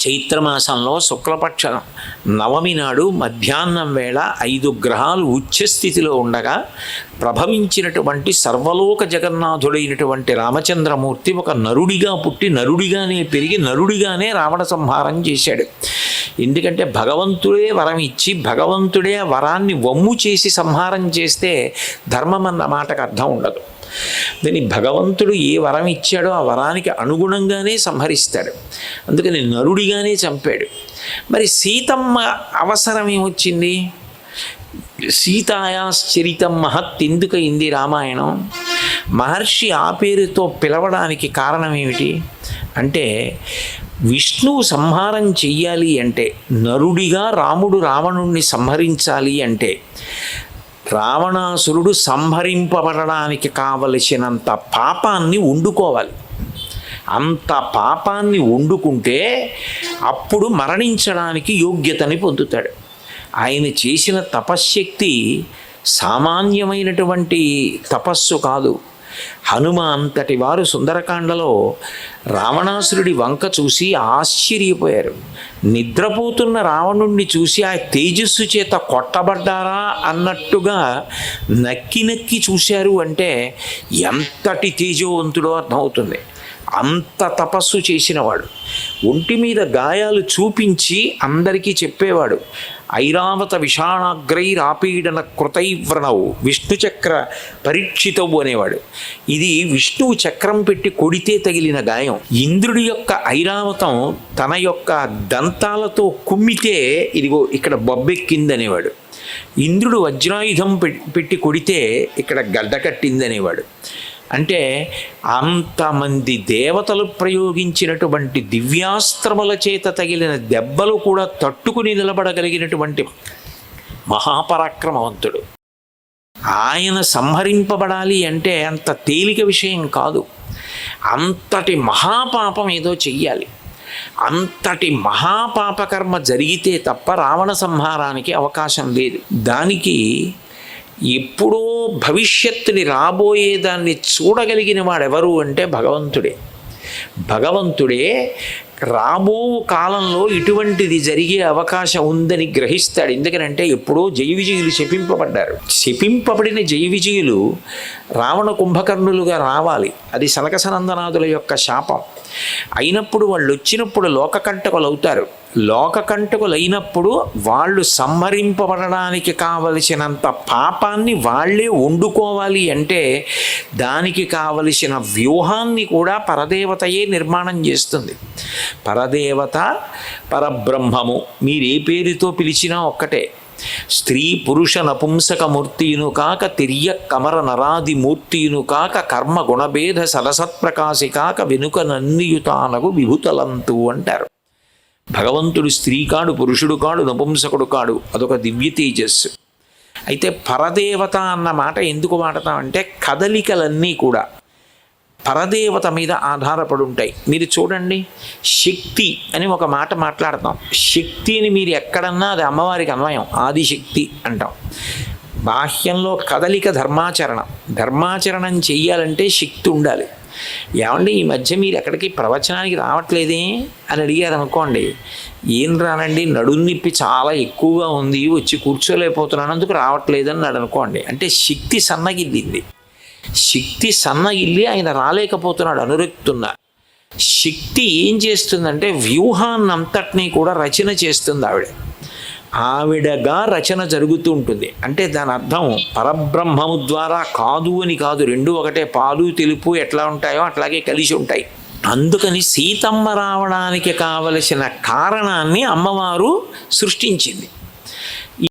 చైత్రమాసంలో శుక్లపక్ష నవమి నాడు మధ్యాహ్నం వేళ ఐదు గ్రహాలు ఉచ్చస్థితిలో ఉండగా ప్రభవించినటువంటి సర్వలోక జగన్నాథుడైనటువంటి రామచంద్రమూర్తి ఒక నరుడిగా పుట్టి నరుడిగానే పెరిగి నరుడిగానే రావణ సంహారం చేశాడు. ఎందుకంటే భగవంతుడే వరం ఇచ్చి భగవంతుడే వరాన్ని వమ్ము చేసి సంహారం చేస్తే ధర్మం అన్న మాటకు అర్థం ఉండదు. దాని భగవంతుడు ఏ వరం ఇచ్చాడో ఆ వరానికి అనుగుణంగానే సంహరిస్తాడు. అందుకని నరుడిగానే చంపాడు. మరి సీతమ్మ అవసరం ఏమొచ్చింది? సీతాయాశ్చరితం మహత్ ఎందుకయింది రామాయణం? మహర్షి ఆ పేరుతో పిలవడానికి కారణం ఏమిటి? అంటే విష్ణువు సంహారం చెయ్యాలి అంటే నరుడిగా రాముడు రావణుణ్ణి సంహరించాలి అంటే రావణాసురుడు సంహరింపబడడానికి కావలసినంత పాపాన్ని వండుకోవాలి. అంత పాపాన్ని వండుకుంటే అప్పుడు మరణించడానికి యోగ్యతని పొందుతాడు. ఆయన చేసిన తపశ్శక్తి సామాన్యమైనటువంటి తపస్సు కాదు. హనుమ అంతటి వారు సుందరకాండలో రావణాసురుడి వంక చూసి ఆశ్చర్యపోయారు. నిద్రపోతున్న రావణుణ్ణి చూసి ఆ తేజస్సు చేత కొట్టబడ్డారా అన్నట్టుగా నక్కి నక్కి చూశారు అంటే ఎంతటి తేజవంతుడో అర్థమవుతుంది. అంత తపస్సు చేసినవాడు. ఒంటి మీద గాయాలు చూపించి అందరికీ చెప్పేవాడు ఐరావత విషాణాగ్రైరాపీడన కృతైవ్రణవు విష్ణు చక్ర పరీక్షితవు అనేవాడు. ఇది విష్ణువు చక్రం పెట్టి కొడితే తగిలిన గాయం. ఇంద్రుడి యొక్క ఐరావతం తన యొక్క దంతాలతో కుమ్మితే ఇదిగో ఇక్కడ బొబ్బెక్కిందనేవాడు. ఇంద్రుడు వజ్రాయుధం పె- పెట్టి కొడితే ఇక్కడ గడ్డ కట్టిందనేవాడు. అంటే అంతమంది దేవతలు ప్రయోగించినటువంటి దివ్యాస్త్రముల చేత తగిలిన దెబ్బలు కూడా తట్టుకుని నిలబడగలిగినటువంటి మహాపరాక్రమవంతుడు. ఆయన సంహరింపబడాలి అంటే అంత తేలిక విషయం కాదు. అంతటి మహాపాపం ఏదో చెయ్యాలి. అంతటి మహాపాపకర్మ జరిగితే తప్ప రావణ సంహారానికి అవకాశం లేదు. దానికి ఎప్పుడో భవిష్యత్తుని రాబోయేదాన్ని చూడగలిగిన వాడెవరు అంటే భగవంతుడే. భగవంతుడే రాబో కాలంలో ఇటువంటిది జరిగే అవకాశం ఉందని గ్రహిస్తాడు. ఎందుకనంటే ఎప్పుడో జయ విజయులు శపింపబడ్డారు. శపింపబడిన జయ విజయులు రావణ కుంభకర్ణులుగా రావాలి. అది సనకసనందనాథుల యొక్క శాపం. అయినప్పుడు వాళ్ళు వచ్చినప్పుడు లోకకంటకులు అవుతారు లోకకంటకులైనప్పుడు వాళ్ళు సంహరింపబడడానికి కావలసినంత పాపాన్ని వాళ్ళే వండుకోవాలి అంటే దానికి కావలసిన వ్యూహాన్ని కూడా పరదేవతయే నిర్మాణం చేస్తుంది. పరదేవత పరబ్రహ్మము మీరు ఏ పేరుతో పిలిచినా ఒక్కటే. స్త్రీ పురుష నపుంసకమూర్తియును కాక తిర్య కమర నరాది మూర్తియును కాక కర్మ గుణభేద సరసత్ప్రకాశి కాక వెనుక నన్నియుతానగు విభుతలంతు అంటారు. భగవంతుడు స్త్రీ కాడు పురుషుడు కాడు నపుంసకుడు కాడు అదొక దివ్య తేజస్సు. అయితే పరదేవత అన్న మాట ఎందుకు వాడతామంటే కదలికలన్నీ కూడా పరదేవత మీద ఆధారపడి ఉంటాయి. మీరు చూడండి శక్తి అని ఒక మాట మాట్లాడతాం. శక్తిని మీరు ఎక్కడన్నా అది అమ్మవారికి అన్వయం ఆదిశక్తి అంటాం. బాహ్యంలో కదలిక ధర్మాచరణం. ధర్మాచరణం చెయ్యాలంటే శక్తి ఉండాలి. ఏమండి ఈ మధ్య మీరు ఎక్కడికి ప్రవచనానికి రావట్లేదే అని అడిగారు అనుకోండి ఏం రానండి నడుం నొప్పి చాలా ఎక్కువగా ఉంది వచ్చి కూర్చోలేకపోతున్నాను అందుకు రావట్లేదు అన్నాడు అనుకోండి. అంటే శక్తి సన్నగిల్లింది. శక్తి సన్నగిల్లి ఆయన రాలేకపోతున్నాడు అనురక్తున్నా. శక్తి ఏం చేస్తుందంటే వ్యూహాన్నంతటినీ కూడా రచన చేస్తుంది ఆవిడ. ఆవిడగా రచన జరుగుతూ ఉంటుంది. అంటే దాని అర్థం పరబ్రహ్మము ద్వారా కాదు అని కాదు. రెండు ఒకటే. పాలు తెలుపు ఎట్లా ఉంటాయో అట్లాగే కలిసి ఉంటాయి. అందుకని సీతమ్మ రావడానికి కావలసిన కారణాన్ని అమ్మవారు సృష్టించింది.